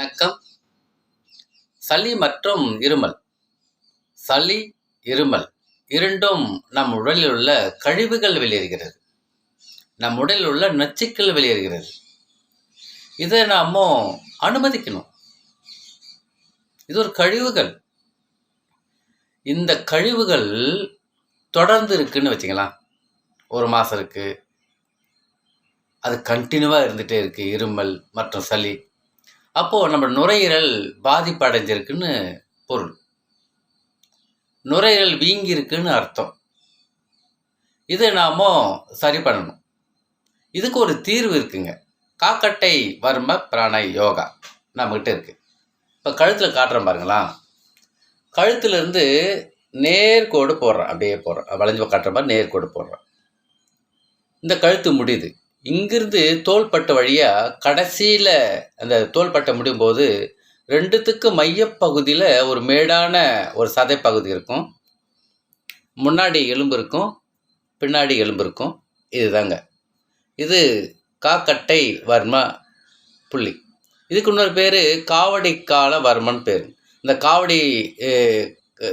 வணக்கம். சளி மற்றும் இருமல். சளி இருமல் இரண்டும் நம் உடலில் உள்ள கழிவுகள் வெளியேறுகிறது. நம் உடலில் உள்ள நச்சுக்கள் வெளியேறுகிறது. இதை நாம அனுமதிக்கணும். இது ஒரு கழிவுகள். இந்த கழிவுகள் தொடர்ந்து இருக்குன்னு வச்சுக்கலாம். ஒரு மாதம் இருக்குது அது கண்டினியூவாக இருந்துகிட்டே இருக்குது இருமல் மற்றும் சளி. அப்போது நம்ம நுரையீரல் பாதிப்பு அடைஞ்சிருக்குன்னு பொருள். நுரையீரல் வீங்கி இருக்குன்னு அர்த்தம். இதை நாம சரி பண்ணணும். இதுக்கு ஒரு தீர்வு இருக்குங்க. காக்கட்டை வர்ம பிராண யோகா நம்மக்கிட்ட இருக்குது இப்போ கழுத்தில் காட்டுறோம் பாருங்களா கழுத்துலேருந்து நேர்கோடு போடுறேன். அப்படியே போடுறேன். வளைஞ்சு காட்டுற மாதிரி நேர்கோடு போடுறேன். இந்த கழுத்து முடியுது. இங்கிருந்து தோள்பட்டை வழியாக கடைசியில் அந்த தோள்பட்டை முடியும் போது ரெண்டுத்துக்கு மையப்பகுதியில் ஒரு மேடான ஒரு சதை பகுதி இருக்கும். முன்னாடி எலும்பு இருக்கும் பின்னாடி எலும்பு இருக்கும். இதுதாங்க. இது காக்கட்டை வர்ம புள்ளி. இதுக்கு இன்னொரு பேர் காவடி கால வர்மன் பேர். இந்த காவடி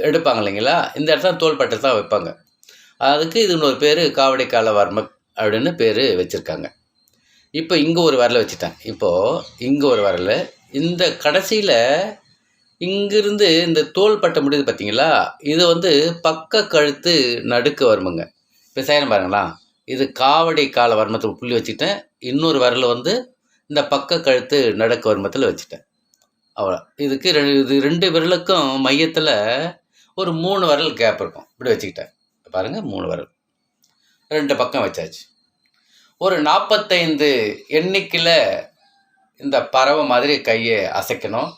எடுப்பாங்க இல்லைங்களா? இந்த இடத்துல தோள்பட்டை தான் வைப்பாங்க. அதுக்கு இது இன்னொரு பேர் காவடி கால வர்ம அப்படின்னு பேர் வச்சுருக்காங்க. இப்போ இங்கே ஒரு வரலை வச்சுட்டேன். இப்போது இங்கே ஒரு வரலை. இந்த கடைசியில் இங்கிருந்து இந்த தோள்பட்டை முடியுது பார்த்தீங்களா இது வந்து பக்க கழுத்து நடுக்கு வருமுங்க. இப்போ செய்யணும் பாருங்களா. இது காவடி கால வர்மத்தில் புள்ளி வச்சுட்டேன். இன்னொரு வரல வந்து இந்த பக்க கழுத்து நடுக்கு வர்மத்தில் வச்சுட்டேன். அவ்வளோ. இதுக்கு ரெண்டு இது ரெண்டு விரலுக்கும் மையத்தில் ஒரு மூணு விரல் கேப் இருக்கும். இப்படி வச்சுக்கிட்டேன். பாருங்கள் மூணு விரல். ரெண்டு பக்கம் வச்சாச்சு. ஒரு நாற்பத்தைந்து எண்ணிக்கையில் இந்த பறவை மாதிரி கையை அசைக்கணும்.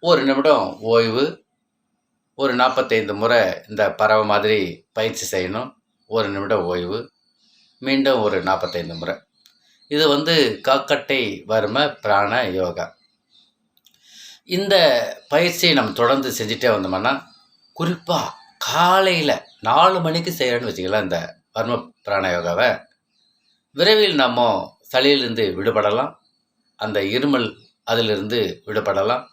ஒரு நிமிடம் ஓய்வு. ஒரு நாற்பத்தைந்து முறை இந்த பறவை மாதிரி பயிற்சி செய்யணும். ஒரு நிமிடம் ஓய்வு. மீண்டும் ஒரு நாற்பத்தைந்து முறை. இது வந்து காக்கட்டை வர்ம பிராண யோகா. இந்த பயிற்சியை நம்ம தொடர்ந்து செஞ்சுட்டே வந்தோம்னா குறிப்பாக காலையில் நாலு மணிக்கு செய்கிறேன்னு வச்சுக்கலாம் இந்த வர்ம பிராண யோகாவை. விரைவில் நம்ம சளியிலிருந்து விடுபடலாம். அந்த இருமல் அதிலிருந்து விடுபடலாம்.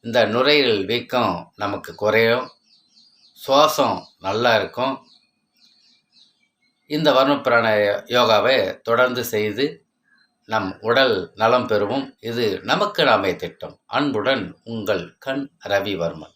இந்த நுரையீரல் வீக்கம் நமக்கு குறையும். சுவாசம் நல்லா இருக்கும். இந்த வர்ம பிராண யோகாவை தொடர்ந்து செய்து நம் உடல் நலம் பெறுவோம். இது நமக்கு நாமே திட்டம். அன்புடன் உங்கள் கண் ரவிவர்மன்.